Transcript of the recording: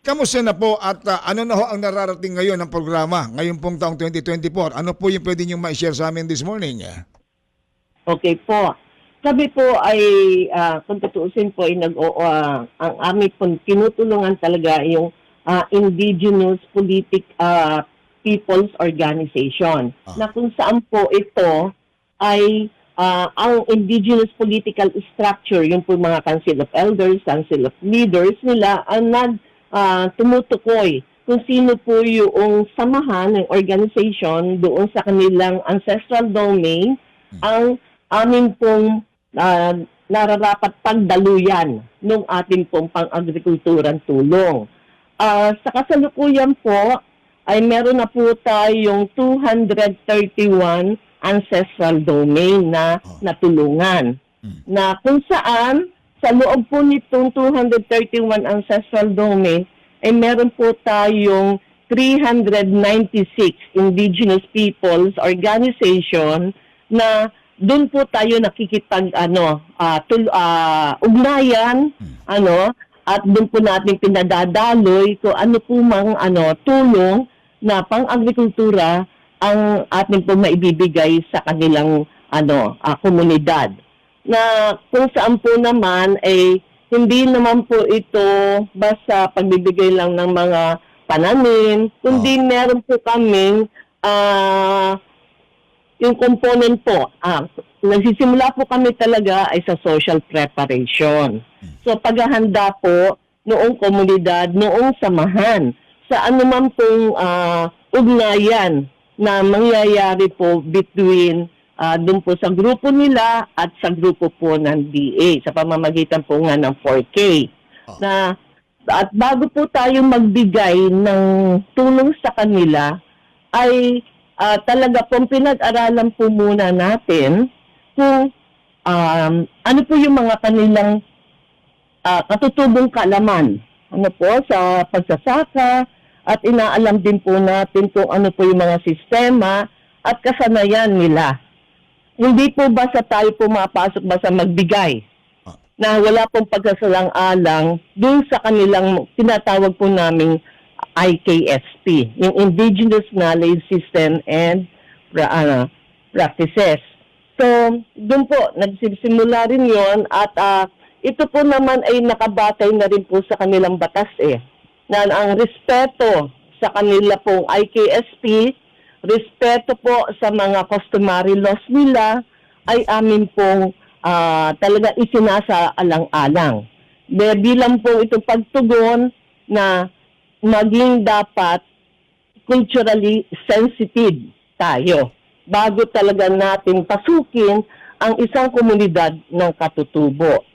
Kamusta na po at ah, ano na ho ang nararating ngayon ng programa ngayon pong taong 2024? Ano po yung pwede niyong ma-share sa amin this morning? Okay po. Sabi po ay, ah, kung tutuusin po, ay nag, o, ah, ang aming po tinutulungan talaga yung ah, Indigenous Politic ah, People's Organization. Ah. Na kung saan po ito ay ah, ang indigenous political structure, yung po mga Council of Elders, Council of Leaders nila, ang nag ah, tumutukoy kung sino po yung samahan ng organization doon sa kanilang ancestral domain ang amin pong ah, nararapat pagdaluyan ng ating pong pang-agrikulturang tulong. Ah, sa kasalukuyan po, ay meron na po tayong 231 ancestral domain na natulungan. Hmm. Na kung saan, sa loob po nitong 231 ancestral domain, ay meron po tayong 396 indigenous peoples organization na doon po tayo nakikipag ano ah, tul- ah, ugnayan ano at doon po natin pinadadaloy kung ano po mang ano tulong na pang-agrikultura ang ating po maibibigay sa kanilang ano ah, komunidad na kung saan po naman ay hindi naman po ito basta pagbibigay lang ng mga pananim, kundi meron po kaming ah, yung component po, ah, nagsisimula po kami talaga ay sa social preparation. So paghahanda po noong komunidad, noong samahan, sa anuman pong ah, ugnayan na mangyayari po between ah, dun po sa grupo nila at sa grupo po ng DA sa pamamagitan po nga ng 4K. Na at bago po tayo magbigay ng tulong sa kanila ay ah, talaga pong pinag-aralan po muna natin kung um, ano po yung mga kanilang ah, katutubong kalaman ano po sa pagsasaka at inaalam din po natin kung ano po yung mga sistema at kasanayan nila. Hindi po basta tayo pumapasok basta magbigay na wala pong pagkasalang-alang dun sa kanilang tinatawag po naming IKSP, yung Indigenous Knowledge System and pra- ano, Practices. So, dun po, nagsisimula rin yon at ah, ito po naman ay nakabatay na rin po sa kanilang batas eh, na ang respeto sa kanila pong IKSP, respeto po sa mga customary laws nila, ay amin pong ah, talaga isinasaalang-alang. De, bilang po itong pagtugon na maging dapat culturally sensitive tayo bago talaga natin pasukin ang isang komunidad ng katutubo.